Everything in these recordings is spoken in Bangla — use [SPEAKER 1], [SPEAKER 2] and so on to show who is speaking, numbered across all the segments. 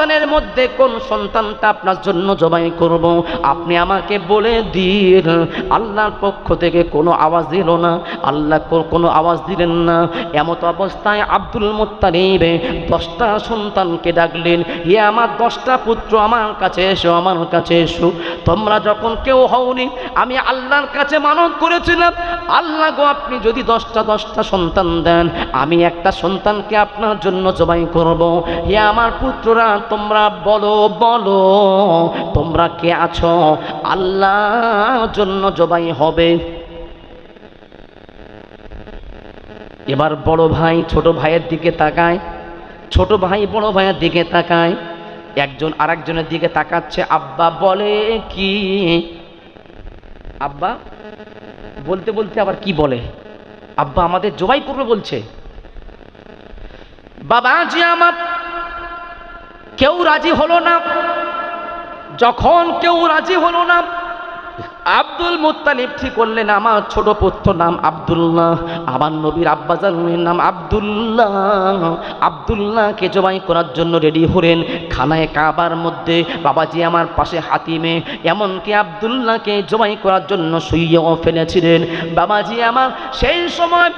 [SPEAKER 1] সন্তানের মধ্যে কোন সন্তানটা আপনার জন্য জবাই করব? আপনি আমাকে বলে দিন। আল্লাহর পক্ষ থেকে কোনো আওয়াজ দিল না। আল্লাহ কোনো আওয়াজ দিলেন না। এমত অবস্থায় আব্দুল মোত্তালিব দশটা সন্তানকে ডাকলেন হে আমার দশটা পুত্র আমার কাছে এসো, আমার কাছে এসো। তোমরা যখন কেউ হওনি, আমি আল্লাহর কাছে মানত করেছিলাম। আল্লাহ গো, আপনি যদি দশটা দশটা সন্তান দেন, আমি একটা সন্তানকে আপনার জন্য জবাই করব। হে আমার পুত্ররা তোমরা বলো বলো, তোমরা কে আছো? আল্লাহর জন্য জবাই হবে। এবার বড় ভাই, ছোট ভাইয়ের দিকে তাকায়। ছোট ভাই বড় ভাইয়ের দিকে তাকায়। একজন আরেকজনের দিকে তাকাচ্ছে। আব্বা বলে, কি? আব্বা বলতে বলতে আবার কি বলে? আব্বা আমাদের জবাই করবে বলছে। বাবা বাবাজি আমার কেউ রাজি হলো না। যখন কেউ রাজি হলো না, আব্দুল মুত্তালিব ঠিক করলেন আমার ছোট পুত্র নাম আব্দুল্লাহ, আমার নবীর আব্বাজানের নাম আব্দুল্লাহ। আব্দুল্লাহকে জবাই করার জন্য রেডি হলেন খানায় কাবার মধ্যে। বাবাজি আমার পাশে হাতিমে, এমনকি আব্দুল্লাহকে জবাই করার জন্য শুইয়েও ফেলেছিলেন। বাবাজি আমার সেই সময়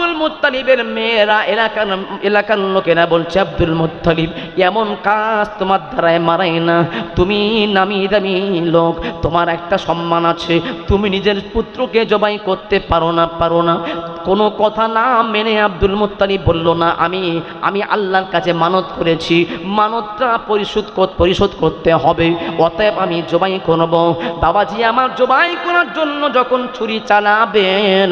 [SPEAKER 1] আব্দুল মুত্তালিবের মেয়েরা এলাকার এলাকার লোকেরা বলছে, আব্দুল মুত্তালিব, এমন কাজ তোমার দ্বারায় মারাই না। তুমি নামি দামি লোক, তোমার একটা সম্মান আছে। তুমি নিজের পুত্রকে জবাই করতে পারো না পারো না। কোনো কথা না মেনে আব্দুল মুত্তালিব বলল, না, আমি আমি আল্লাহর কাছে মানত করেছি। মানতটা পরিশোধ পরিশোধ করতে হবে। অতএব আমি জবাই করব। বাবাজি আমার জবাই করার জন্য যখন ছুরি চালাবেন,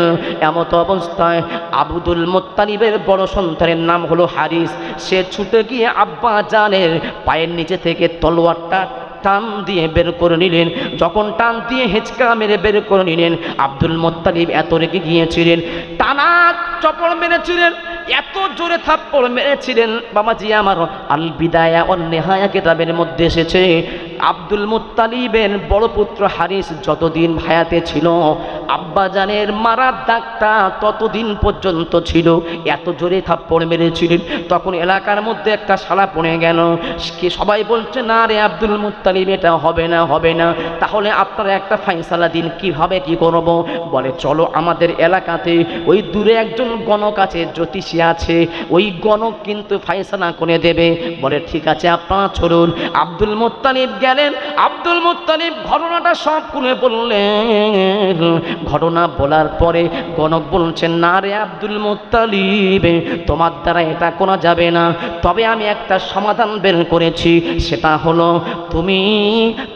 [SPEAKER 1] এমত অবস্থায় আবুদুল মুত্তালিবের বড় সন্তানের নাম হলো হারিস। সে ছুটে গিয়ে আব্বা জানের পায়ের নিচে থেকে তলোয়ারটা টান দিয়ে বের করে নিলেন। যখন টান দিয়ে হেঁচকা মেরে বের করে নিলেন, আব্দুল মোত্তালিব এত রেগে গিয়েছিলেন, টানা চপল মেরেছিলেন, এত জোরে থাপ্পড় মেরেছিলেন, বাবাজি আমার আল বিদায়া ও নেহায়া কেতাবের মধ্যে এসেছে। আব্দুল মুত্তালিবের বড় পুত্র হারিস যতদিন ভায়াতে ছিল, আব্বাজানের মারার দাগটা ততদিন পর্যন্ত ছিল। এত জোরে থাপ্পড় মেরেছিলেন। তখন এলাকার মধ্যে একটা শালা পড়ে গেল। কি সবাই বলছে, না রে আব্দুল মুত্তালিব, এটা হবে না হবে না। তাহলে আপনারা একটা ফাইসালা দিন, কীভাবে কি করব? বলে, চলো আমাদের এলাকাতে ওই দূরে একজন গণক আছে, জ্যোতিষী আছে। ওই গণক কিন্তু ফাইসালা করে দেবে। বলে, ঠিক আছে আপনারা চলুন। আব্দুল মুত্তালিব গেলেন। আব্দুল মুত্তালিব ঘটনাটা সব খুলে বললেন। ঘটনা বলার পরে গণক বলছেন, না রে আব্দুল মুত্তালিব, তোমার দ্বারা এটা করা যাবে না। তবে আমি একটা সমাধান বের করেছি। সেটা হলো তুমি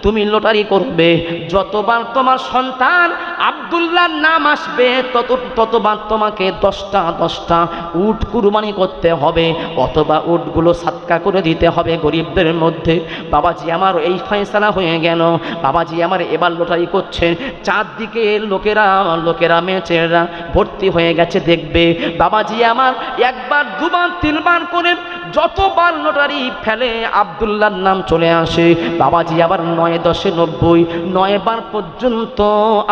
[SPEAKER 1] তুমি লটারি করবে। যতবার তোমার সন্তান আব্দুল্লাহর নাম আসবে, তত, ততবার তোমাকে দশটা দশটা উট কুরবানি করতে হবে। অথবা উটগুলো সাতকা করে দিতে হবে গরিবদের মধ্যে। বাবাজি, আমার এই ফয়সালা হয়ে গেল। বাবাজি আমার এবার লটারি করছেন চারদিকে লোকেরা লোকেরা মেচেরা ভর্তি হয়ে গেছে দেখবে। বাবাজি আমার একবার, দুবার, তিনবার করে যতবার লটারি ফেলে আবদুল্লার নাম চলে আসে। বাবাজি আবার নয় দশে নব্বই, নয় বার পর্যন্ত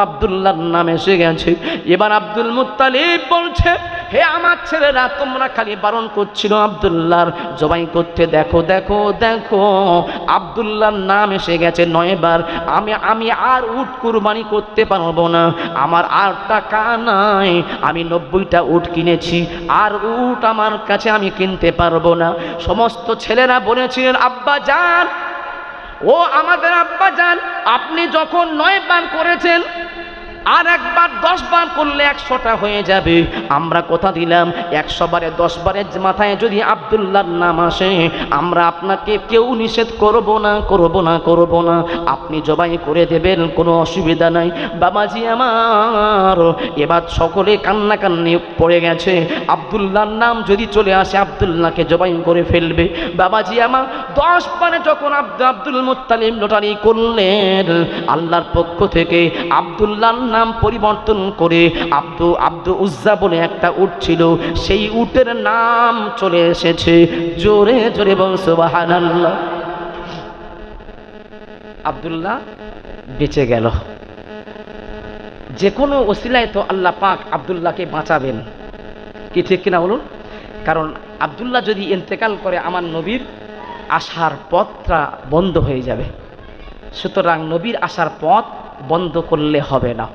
[SPEAKER 1] আবদুল্লার নাম এসে গেছে। এবার আব্দুল মুত্তালিব বলছে হে আমার ছেলেরা, তোমরা খালি বারণ করছিল আবদুল্লার জবাই করতে, দেখো দেখো দেখো আবদুল্লার নাম এসে গেছে নয়বার। আমি আমি আর উট কুরবানি করতে পারব না। আমার আর টাকা নাই, আমি নব্বইটা উট কিনেছি, আর উট আমার কাছে আমি কিনতে পারব না। সমস্ত ছেলেরা বলেছিলেন, আব্বা যান, ও আমাদের আব্বা যান, আপনি যখন নয় বার করেছেন আর একবার দশ বার করলে একশোটা হয়ে যাবে। আমরা কথা দিলাম, একশো বারে, দশ বারের মাথায় যদি আবদুল্লার নাম আসে, আমরা আপনাকে কেউ নিষেধ করব না করব না করব না। আপনি জবাই করে দেবেন, কোনো অসুবিধা নাই। বাবাজি আমার, এবার সকলে কান্নাকান্নি পড়ে গেছে। আবদুল্লার নাম যদি চলে আসে, আবদুল্লাহকে জবাই করে ফেলবে। বাবাজি আমার, দশ বারে যখন আব্দ আব্দুল মুত্তালিম লটারি করলেন, আল্লাহর পক্ষ থেকে আবদুল্লাহর নাম পরিবর্তন করে আব্দু আব্দু উজ্জা বলে একটা উট ছিল, সেই উটের নাম চলে এসেছে। জোরে জোরে বল, সুবহানাল্লাহ। আব্দুল্লাহ বেঁচে গেল। যে কোনো ওসিলায় তো আল্লাহ পাক আবদুল্লাহকে বাঁচাবেন। কি ঠিক কিনা বলুন? কারণ আবদুল্লাহ যদি ইন্তেকাল করে আমার নবীর, আসার পথটা বন্ধ হয়ে যাবে। সুতরাং নবীর আসার পথ বন্ধ করলে হবে না।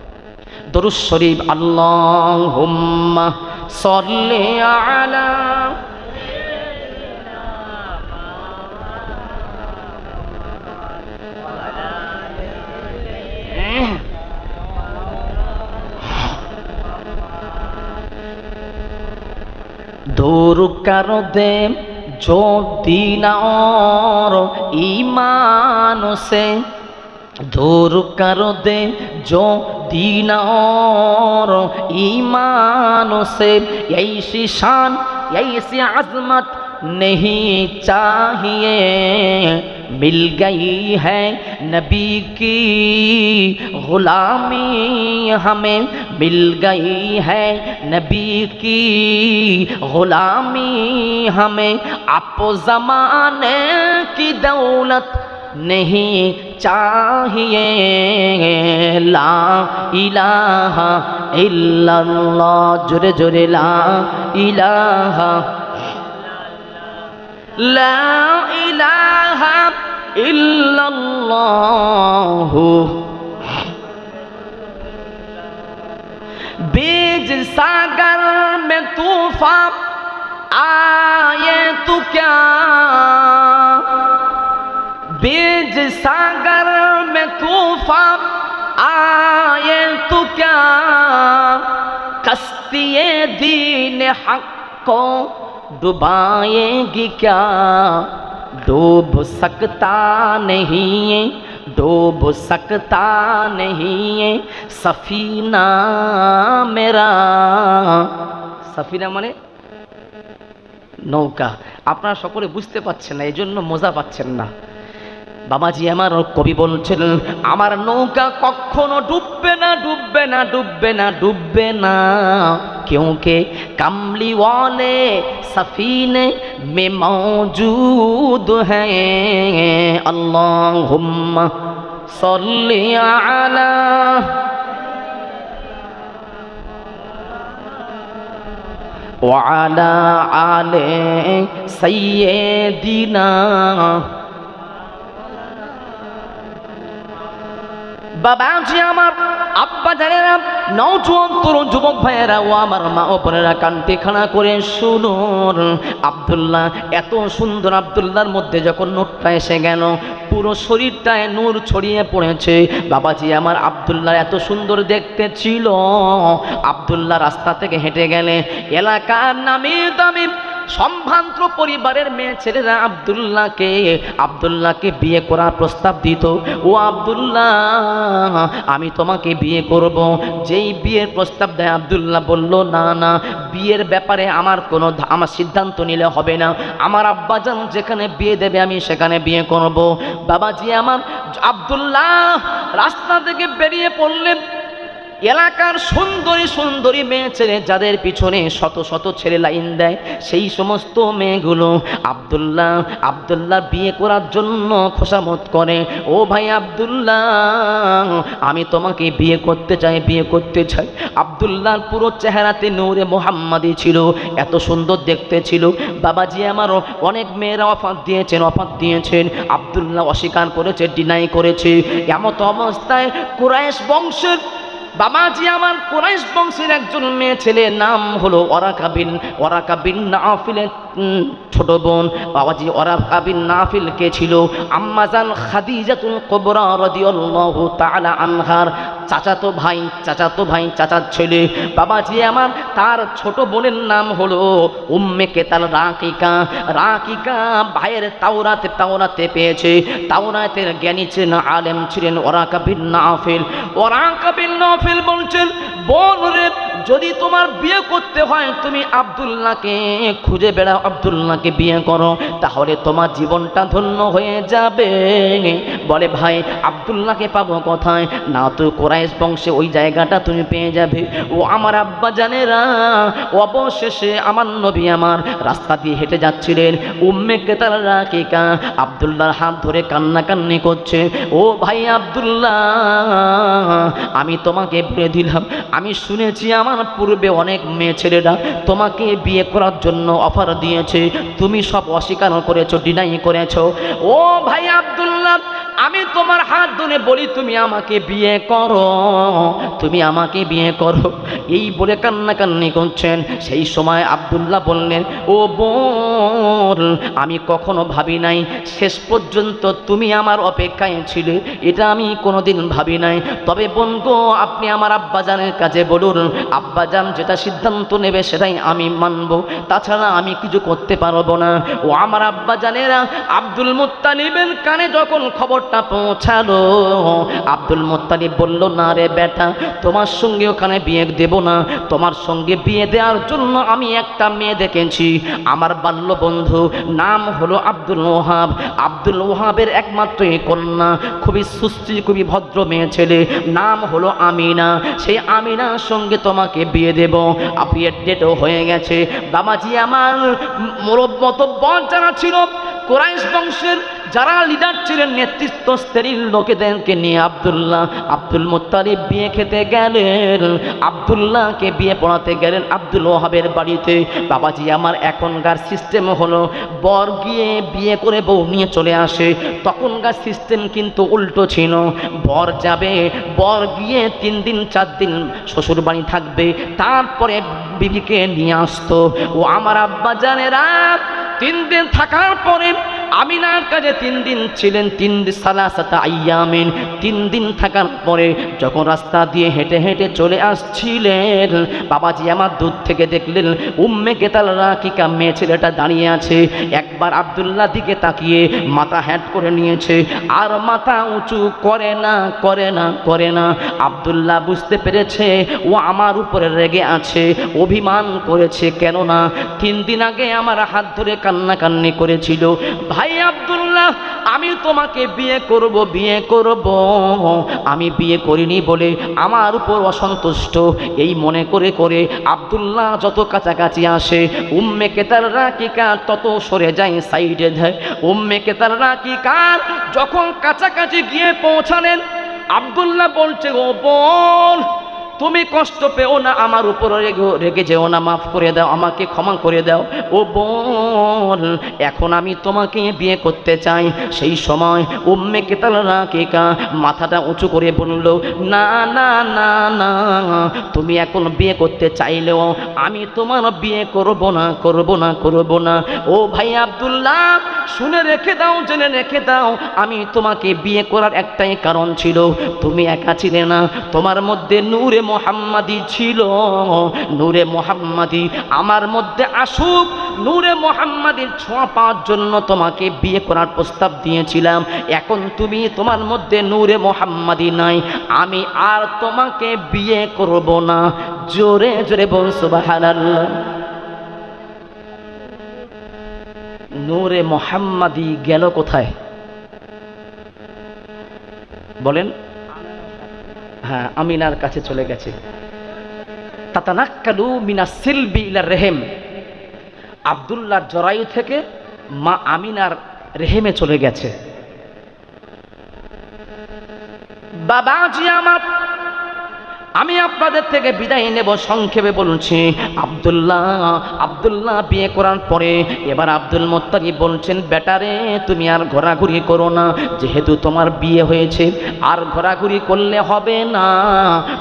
[SPEAKER 1] দরুদ শরীফ, আল্লাহুম্মা সল্লি আলা দূর কারও দেব যদি না ইমান সে দূর কারও দেব دین اور ایمان سے ایسی شان ایسی عظمت نہیں چاہیے۔ مل گئی ہے نبی کی غلامی، ہمیں مل گئی ہے نبی کی غلامی۔ ہمیں آپ زمانے کی دولت نہیں چاہیے لا الہ الا اللہ جرے جرے لا الہ لا الہ الا اللہ بیج ساگر میں طوفان آئے تو کیا बीज सागर में तूफान आए तो क्या कस्तिए दीन हक को डुबाएगी क्या डूब सकता नहीं है डूब सकता नहीं है सफीना मेरा সফিনা মানে নৌকা আপনারা সকলে বুঝতে পারছেন না এই জন্য মজা পাচ্ছেন না বাবাজি আমার কবি বলছেন আমার নৌকা কখনো ডুববে না ডুববে না ডুববে না ডুববে না क्योंकि कमली वाले सफीने में मौजूद हैं अल्लाहुम्मा सल्ली अला وعلى آل سيدنا বাবাজি আমার আব্বা জানেরা নৌজোয়ান তরুণ যুবক ভাইয়েরা, ও আমার মা ও বোনেরা কান্তি খানা করে শুনুন আব্দুল্লাহ, এত সুন্দর আব্দুল্লাহর মধ্যে যখন নোটটা এসে গেল, পুরো শরীরটায় নূর ছড়িয়ে পড়েছে। বাবাজি, আমার আব্দুল্লাহ এত সুন্দর দেখতে ছিল। আব্দুল্লাহ রাস্তা থেকে হেঁটে গেলে, এলাকার নামি দামি সম্ভ্রান্ত পরিবারের মেয়ে ছেলেরা আব্দুল্লাহকে আব্দুল্লাহকে বিয়ে করার প্রস্তাব দিত। ও আব্দুল্লাহ, আমি তোমাকে বিয়ে করব। যেই বিয়ের প্রস্তাব দেয়, আব্দুল্লাহ বলল, না না, বিয়ের ব্যাপারে আমার কোনো আমার সিদ্ধান্ত নিলে হবে না। আমার আব্বাজান যেখানে বিয়ে দেবে, আমি সেখানে বিয়ে করব। বাবাজি আমার, আব্দুল্লাহ, রাস্তা থেকে বেরিয়ে পড়লেন এলাকার সুন্দরী সুন্দরী মেয়ে ছেলে যাদের পিছনে শত শত ছেলে লাইন দেয়, সেই সমস্ত মেয়েগুলো আব্দুল্লাহ আব্দুল্লাহ বিয়ে করার জন্য খোসামত করে, ও ভাই আব্দুল্লাহ, আমি তোমাকে বিয়ে করতে চাই, বিয়ে করতে চাই। আব্দুল্লাহর পুরো চেহারাতে নূরে মোহাম্মাদি ছিল, এত সুন্দর দেখতে ছিল। বাবাজি আমারও অনেক মেয়েরা অফার দিয়েছেন অফার দিয়েছেন। আব্দুল্লাহ অস্বীকার করেছে ডিনাই করেছে। এমত অবস্থায় কুরাইশ বংশের বাবাজি আমার কোরাইশ বংশের একজন মেয়ে ছেলে নাম হলো ওরাকা বিন ওরাকা বিন নাফিলের ছোট বোন। বাবাজি ওরাকা বিন নাফিল কে ছিল? আম্মাজান খাদিজাতুল কবরা রাদিয়াল্লাহু তাআলা আনহার চাচাতো ভাই চাচাতো ভাই, চাচার ছেলে। বাবাজি আমার তার ছোট বোনের নাম হলো উম্মে কেতাল রাকিকা। রাকিকা ভাইয়ের তাওরাতে তাওরাতে পেয়েছে। তাওরাতের জ্ঞানী ছিলেন, আলেম ছিলেন ওরাকা বিন নাফিল। ওরাকা বিন নাফিল বলছেন বোন রে যদি তোমার বিয়ে করতে হয়, তুমি আব্দুল্লাহকে খুঁজে বেড়াও, আব্দুল্লাহকে বিয়ে করো, তাহলে তোমার জীবনটা ধন্য হয়ে যাবে। বলে, ভাই, আব্দুল্লাহকে পাবো কোথায়? না তো কোরাইশ বংশে ওই জায়গাটা তুমি পেয়ে যাবে। ও আমার আব্বা জানে জানেরা, অবশেষে আমার নবী আমার রাস্তা দিয়ে হেঁটে যাচ্ছিলেন। উম্মে কেতার রাকিকা আব্দুল্লাহর হাত ধরে কান্নাকান্নি করছে। ও ভাই আব্দুল্লাহ, আমি তোমাকে বলে দিলাম, আমি শুনেছি আমার পূর্বে অনেক মেয়ে ছেলেরা তোমাকে বিয়ে করার জন্য অফার দিয়েছে। তুমি সব অস্বীকার করেছ ডিনাই করেছ। ও ভাই আব্দুল্লাহ আমি তোমার হাত ধরে বলি, তুমি আমাকে বিয়ে করো, তুমি আমাকে বিয়ে করো। এই বলে কান্নাকান্নি করছেন। সেই সময় আব্দুল্লাহ বললেন, ও বোন, আমি কখনো ভাবি নাই, শেষ পর্যন্ত তুমি আমার অপেক্ষায় ছিলে, এটা আমি কোনোদিন ভাবি নাই। তবে বোন গো, আপনি আমার আব্বাজানের কাছে বলুন, আব্বাজান যেটা সিদ্ধান্ত নেবে সেটাই আমি মানব, তাছাড়া আমি কিছু করতে পারব না। ও আমার আব্বাজানেরা আব্দুল মুত্তালিবের কানে যখন খবরটা পৌঁছালো। আব্দুল মুত্তালিব বলল, না রে বেটা, তোমার সঙ্গে ওখানে বিয়ে দেব না। তোমার সঙ্গে বিয়ে দেওয়ার জন্য আমি একটা মেয়ে দেখেছি। আমার বাল্য বন্ধু নাম হলো আব্দুল ওহাব। আব্দুল ওহাবের একমাত্র কন্যা, খুবই সুস্থি, খুবই ভদ্র মেয়ে ছেলে। নাম হলো আমিনা। সেই আমিনার সঙ্গে তোমাকে বিয়ে দেব। বিয়ের ডেটও হয়ে গেছে। বাবাজি আমার মোরব মতো বর যারা ছিল কোরাইশ বংশের যারা লিডার ছিলেন নেতৃত্ব স্ত্রীর লোকেদেরকে নিয়ে আবদুল্লাহ, আব্দুল মুত্তালিব বিয়ে খেতে গেলেন। আবদুল্লাহকে বিয়ে পড়াতে গেলেন আব্দুল ওহাবের বাড়িতে। বাবাজি, আমার এখনকার সিস্টেম হলো, বর গিয়ে বিয়ে করে বউ নিয়ে চলে আসে। তখনকার সিস্টেম কিন্তু উল্টো ছিল। বর যাবে, বর গিয়ে তিন দিন, চার দিন শ্বশুর বাড়ি থাকবে, তারপরে বিবিকে নিয়ে আসতো। ও আমার আব্বা জানেরা তিন দিন থাকার পরে আমিনার কাছে তিন দিন ছিলেন, তিন সালাসাতা আইয়ামিন। তিন দিন থাকার পরে যখন রাস্তা দিয়ে হেঁটে হেঁটে চলে আসছিলেন, বাবাজি আমার দূর থেকে দেখলেন, উম্মে কেতাল রাকিকা মেয়ে ছেলেটা দাঁড়িয়ে আছে। একবার আবদুল্লাহ দিকে তাকিয়ে মাথা হ্যাট করে নিয়েছে, আর মাথা উঁচু করে না করে না করে না। আবদুল্লাহ বুঝতে পেরেছে, ও আমার উপরে রেগে আছে, অভিমান করেছে। কেননা তিন দিন আগে আমার হাত ধরে কান্নাকান্নি করেছিল। ভাই আব্দুল্লাহ, আমি তোমাকে বিয়ে করব বিয়ে করব। আমি বিয়ে করিনি বলে আমার উপর অসন্তুষ্ট। এই মনে করে করে আব্দুল্লাহ যত কাছাকাছি আসে, উম্মে কেতার রাকিকা তত সরে যায় সাইডে দেয় উম্মে কেতার রাকিকার যখন কাছাকাছি গিয়ে পৌঁছালেন, আব্দুল্লাহ বলছে, ও বোন তুমি কষ্ট পেও না, আমার উপর রেগে যেও না, মাফ করে দাও, আমাকে ক্ষমা করে দাও। ও বল এখন আমি তোমাকে বিয়ে করতে চাই। সেই সময় উম্মে কেতাল রাকেকা মাথাটা উঁচু করে বলল, না না না না, তুমি এখন বিয়ে করতে চাইলেও আমি তোমার বিয়ে করব না করব না করব না। ও ভাই আব্দুল্লাহ শুনে রেখে দাও, জেনে রেখে দাও, আমি তোমাকে বিয়ে করার একটাই কারণ ছিল। তুমি একা ছিলে না, তোমার মধ্যে নূরে মোহাম্মাদি ছিল। নূরে মোহাম্মাদি আমার মধ্যে আসুক, নূরে মোহাম্মাদির ছোঁয়া পাওয়ার জন্য তোমাকে বিয়ে করার প্রস্তাব দিয়েছিলাম। এখন তুমি তোমার মধ্যে নূরে মোহাম্মাদি নাই, আমি আর তোমাকে বিয়ে করব না। জোরে জোরে বল, সুবহানাল্লাহ। নূরে মোহাম্মাদি গেল কোথায়? বলেন হ্যাঁ আমিনার কাছে চলে গেছে। তাতানাক্কালু মিনা সিলবি ইলা রেহেম। আবদুল্লাহর জরায়ু থেকে মা আমিনার রেহেমে চলে গেছে। বাবাজি আমার আমি আপনাদের থেকে বিদায় নেব, সংক্ষেপে বলছি, আব্দুল্লাহ আব্দুল্লাহ বিয়ে করার পরে এবার আব্দুল মোত্তাকি বলছেন বেটারে তুমি আর ঘোরাঘুরি করো না, যেহেতু তোমার বিয়ে হয়েছে, আর ঘোরাঘুরি করলে হবে না,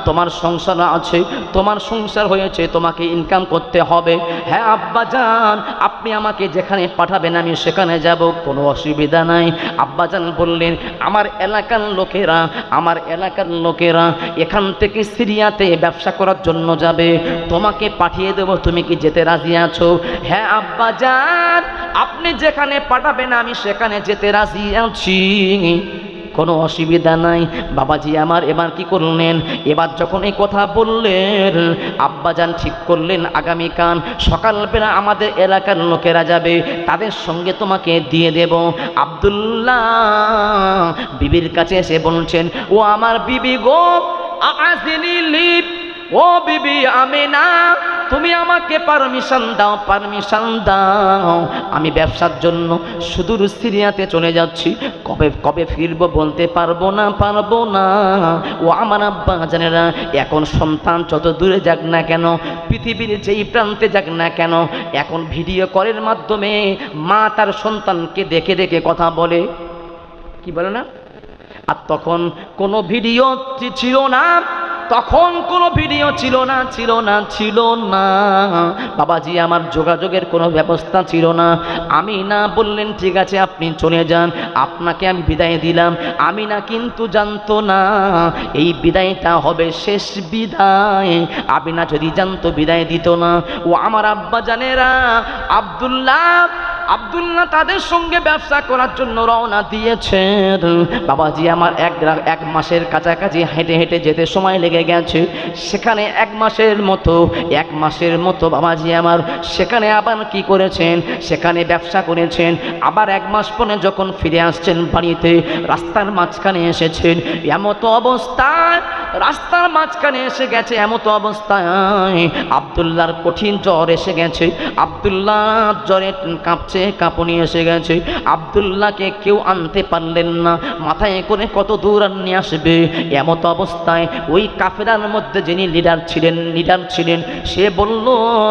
[SPEAKER 1] তোমার সংসার আছে, তোমার সংসার হয়েছে, তোমাকে ইনকাম করতে হবে। হ্যাঁ আব্বা যান আপনি আমাকে যেখানে পাঠাবেন, আমি সেখানে যাব, কোনো অসুবিধা নাই। আব্বাজান বললেন, আমার এলাকার লোকেরা, আমার এলাকার লোকেরা, এখান থেকে সিরিয়াতে ব্যবসা করার জন্য যাবে। তোমাকে পাঠিয়ে দেব, তুমি কি যেতে রাজি আছো? হ্যাঁ আব্বা যান আপনি যেখানে পাঠাবেন, আমি সেখানে যেতে রাজি আছি। কোনো অসুবিধা নাই। বাবাজি আমার এবার কি করলেন? এবার যখন এই কথা বললেন আব্বাজান ঠিক করলেন, আগামীকাল সকালবেলা আমাদের এলাকার লোকেরা যাবে, তাদের সঙ্গে তোমাকে দিয়ে দেব। আব্দুল্লাহ বিবির কাছে এসে বলছেন, ও আমার বিবি গো ও বিবি আমিনা, তুমি আমাকে পারমিশন দাও পারমিশন দাও। আমি ব্যবসার জন্য সুদূর সিরিয়াতে চলে যাচ্ছি। কবে কবে ফিরবো বলতে পারব না পারব না। ও আমার আব্বা জানে না এখন সন্তান যত দূরে যাক না কেন, পৃথিবীর যেই প্রান্তে যাক না কেন, এখন ভিডিও কলের মাধ্যমে মা তার সন্তানকে দেখে দেখে কথা বলে। কি বলে না? আর তখন কোনো ভিডিও ছিল না, তখন কোনো ভিডিও ছিল না ছিল না ছিল না। বাবাজি, আমার যোগাযোগের কোনো ব্যবস্থা ছিল না। আমি না বললেন, ঠিক আছে, আপনি চলে যান, আপনাকে আমি বিদায় দিলাম। আমি না কিন্তু জানতো না, এই বিদায়টা হবে শেষ বিদায়। আমি না যদি জানতো, বিদায় দিত না। ও আমার আব্বা জানেরা আব্দুল্লাহ আব্দুল্লাহ তাদের সঙ্গে ব্যবসা করার জন্য রওনা দিয়েছেন। বাবাজি আমার এক এক মাসের কাছাকাছি হেঁটে হেঁটে যেতে সময় লেগে গেছে। সেখানে এক মাসের মতো, এক মাসের মতো বাবাজি আমার সেখানে আবার কি করেছেন? সেখানে ব্যবসা করেছেন। আবার এক মাস পরে যখন ফিরে আসছেন বাড়িতে, রাস্তার মাঝখানে এসেছেন। এমত অবস্থায়, রাস্তার মাঝখানে এসে গেছে এমত অবস্থায়। আবদুল্লাহর কঠিন জ্বর এসে গেছে। আবদুল্লাহ জ্বরে কাঁপছে। কাঁপুনি এসে গেছে। আবদুল্লাহকে কেউ আনতে পারলেন না। মাথায় করে কত দূর আর নিয়ে আসবে। এমত অবস্থায় ওই কাফেরার মধ্যে যিনি লিডার ছিলেন লিডার ছিলেন, সে বলল,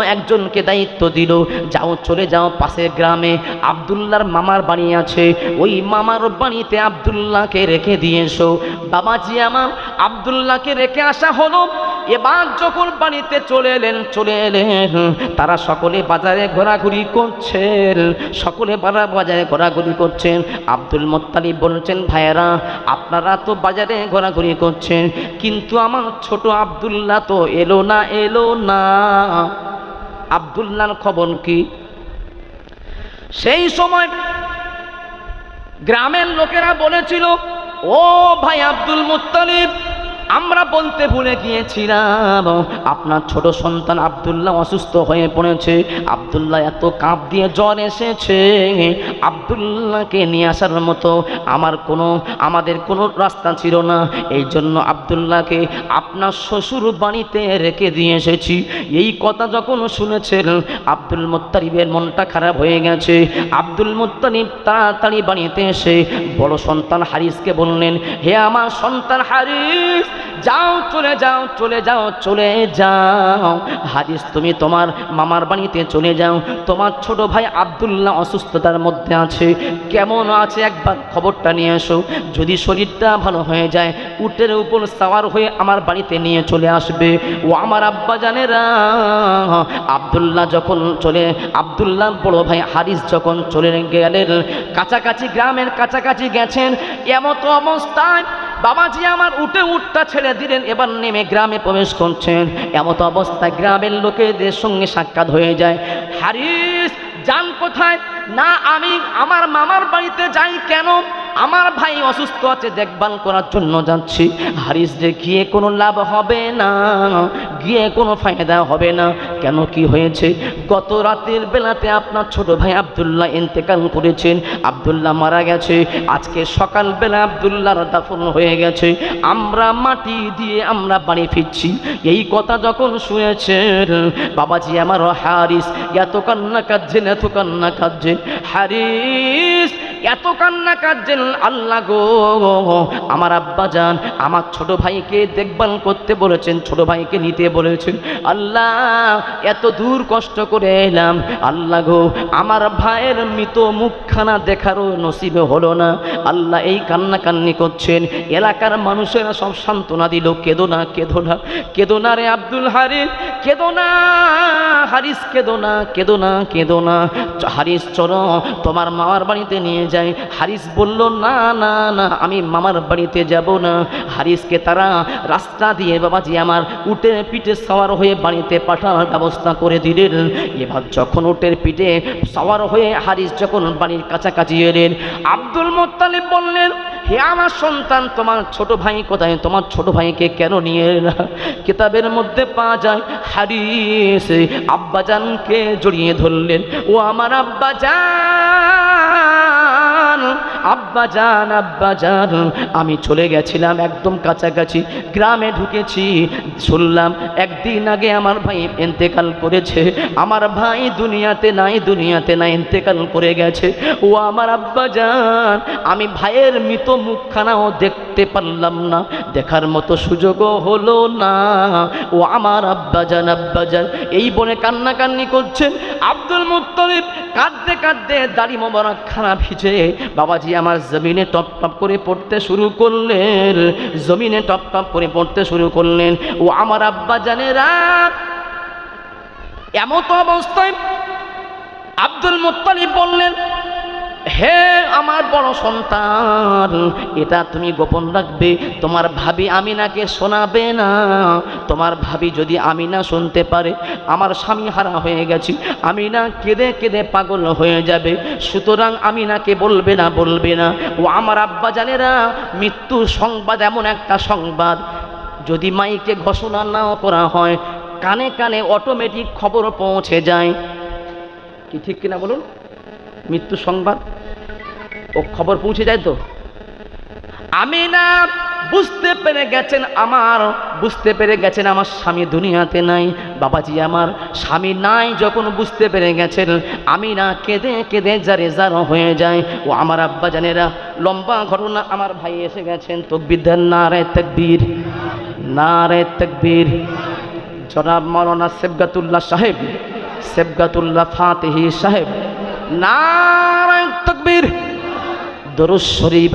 [SPEAKER 1] একজনকে দায়িত্ব দিল। যাও, চলে যাও পাশের গ্রামে। আবদুল্লাহর মামার বাড়ি আছে। ওই মামার বাড়িতে আবদুল্লাহকে রেখে দিয়ে এসো। বাবাজি আমার, আবদুল্লাহকে রেখে আসা হলো। এবার যখন বাড়িতে চলে এলেন চলে এলেন, তারা সকলে বাজারে ঘোরাঘুরি করছেন, সকলে বারা বাজারে ঘোরাঘুরি করছেন। আব্দুল মোত্তালিব বলছেন, ভাইয়েরা, আপনারা তো বাজারে ঘোরাঘুরি করছেন, কিন্তু আমার ছোট আবদুল্লাহ তো এলো না এলো না। আবদুল্লাহর খবর কি? সেই সময় গ্রামের লোকেরা বলেছিল, ও ভাই আব্দুল মুত্তালিব আমরা বলতে ভুলে গিয়েছিলাম, আপনার ছোট সন্তান আবদুল্লাহ অসুস্থ হয়ে পড়েছে। আবদুল্লাহ এত কাঁপ দিয়ে জ্বর এসেছে। আবদুল্লাহকে নিয়ে আসার মতো আমার কোনো, আমাদের কোনো রাস্তা ছিল না। এই জন্য আবদুল্লাহকে আপনার শ্বশুর বাড়িতে রেখে দিয়ে এসেছি। এই কথা যখন শুনেছেন, আব্দুল মুত্তালিবের মনটা খারাপ হয়ে গেছে। আব্দুল মুত্তালিব তাড়াতাড়ি বাড়িতে এসে বড় সন্তান হারিসকে বললেন, হে আমার সন্তান হারিস যাও, চলে যাও চলে যাও চলে যাও। হারিস তুমি তোমার মামার বাড়িতে চলে যাও। তোমার ছোট ভাই আব্দুল্লাহ অসুস্থতার মধ্যে আছে। কেমন আছে? একবার খবরটা নিয়ে এসো। যদি শরীরটা ভালো হয়ে যায়, উটের উপর সাওয়ার হয়ে আমার বাড়িতে নিয়ে চলে আসবে। ও আমার আব্বা জানেরা, আবদুল্লাহ যখন চলে আবদুল্লাহ বড় ভাই হারিস যখন চলে গেলেন, কাছাকাছি গ্রামের কাছাকাছি গেছেন, এমত অবস্থায় বাবাজি আমার উঠে উঠটা ছেড়ে দিলেন, এবার নেমে গ্রামে প্রবেশ করছেন। এমত অবস্থায় গ্রামের লোকেদের সঙ্গে সাক্ষাৎ হয়ে যায়। হারিস যান কোথায়? না, আমি আমার মামার বাড়িতে যাই কেন? আমার ভাই অসুস্থ আছে, দেখভাল করার জন্য যাচ্ছি। হারিস যে গিয়ে কোনো লাভ হবে না, গিয়ে কোনো ফায়দা হবে না। কেন কি হয়েছে? গত রাতের বেলাতে আপনার ছোট ভাই আবদুল্লাহ ইন্তেকাল করেছেন। আবদুল্লাহ মারা গেছে। আজকে সকালবেলা আবদুল্লাহর দাফন হয়ে গেছে। আমরা মাটি দিয়ে আমরা বাড়ি ফিরছি। এই কথা যখন শুনেছেন, বাবাজি আমার হারিস, এত কান্না কাঁদছেন এত কান্না কাঁদছেন হারিস এত কান্না কাঁদছেন আল্লাহ গো? আমার আব্বা যান, আমার ছোট ভাইকে দেখভাল করতে বলেছেন, ছোট ভাইকে নিতে বলেছেন। আল্লাহ, এত দূর কষ্ট করে এলাম। আল্লাহ গো, আমার ভাইয়ের মৃত মুখখানা দেখারও নসিবে হলো না। আল্লাহ এই কান্না কান্নি করছেন। এলাকার মানুষেরা সব সান্ত্বনা দিল, কেদো না কেদো না কেদো না রে আব্দুল হারিস, কেদো না, হারিস, কেদো না কেদো না কেদো না। হারিস, চলো, তোমার মামার বাড়িতে নিয়ে যাই হারিস বলল, না না না, আমি মামার বাড়িতে যাব না। হারিসকে তারা রাস্তা দিয়ে, বাবাজি, আমার উটের পিঠে সাওয়ার হয়ে বাড়িতে পাঠানোর ব্যবস্থা করে দিলেন। এবার যখন উটের পিঠে সাওয়ার হয়ে হারিস যখন বাড়ির কাছাকাছি এলেন, আব্দুল মোত্তালিব বললেন, হে আমার সন্তান, তোমার ছোট ভাই কোথায়? তোমার ছোট ভাইকে কেন নিয়ে এলা? কিতাবের মধ্যে পাওয়া যায়, হারিস আব্বাজানকে জড়িয়ে ধরলেন, ও আমার আব্বাজান! আব্বা যান আব্বা যান আমি চলে গেছিলাম একদম কাছাকাছি, গ্রামে ঢুকেছি, শুনলাম একদিন আগে আমার ভাই এন্তেকাল করেছে, আমার ভাই দুনিয়াতে নাই দুনিয়াতে নাই এন্তেকাল করে গেছে। ও আমার আব্বা যান আমি ভাইয়ের মৃত মুখখানাও দেখতে পারলাম না, দেখার মতো সুযোগও হলো না। ও আমার আব্বা যান আব্বা যান এই বনে কান্নাকান্নি করছেন আব্দুল মুত্তলিব কাঁদতে কাঁদতে দাড়ি মোবারক খারাপ ভিজে বাবাজি আমার জমিনে টপ টপ করে পড়তে শুরু করলেন। জমিনে টপ টপ করে পড়তে শুরু করলেন। ও আমার আব্বা জানেরা এমত অবস্থায় আব্দুল মুত্তালিব বললেন হে আমার বড় সন্তান, এটা তুমি গোপন রাখবে। তোমার ভাবি আমিনাকে শোনাবে না। তোমার ভাবি যদি আমিনা শুনতে পারে, আমার স্বামী হারা হয়ে গেছি। আমিনা কেঁদে কেঁদে পাগল হয়ে যাবে। সুতরাং আমিনাকে বলবে না বলবে না। ও আমার আব্বা জানেরা, মৃত্যুর সংবাদ এমন একটা সংবাদ। যদি মাইকে ঘোষণা না করা হয়, কানে কানে অটোমেটিক খবর পৌঁছে যায়। কি ঠিক কিনা বলুন? মৃত্যু সংবাদ। ও খবর পৌঁছে যায় তো? আমি না বুঝতে পেরে গেছেন আমার, বুঝতে পেরে গেছেন আমার স্বামী দুনিয়াতে নাই। বাবাজি আমার স্বামী নাই যখন বুঝতে পেরে গেছেন আমি না কেঁদে কেঁদে যারে যার হয়ে যায়। ও আমার আব্বা জানেরা, লম্বা ঘটনা আমার ভাই এসে গেছেন। তকবিদ্যার নারে তকবীর নারে তকবীর। জনাব মৌলানা সেবগাতুল্লাহ সাহেব সেবগাতুল্লাহ ফাতেহি সাহেব নারায়ণ তকবীর। দরুদ শরীফ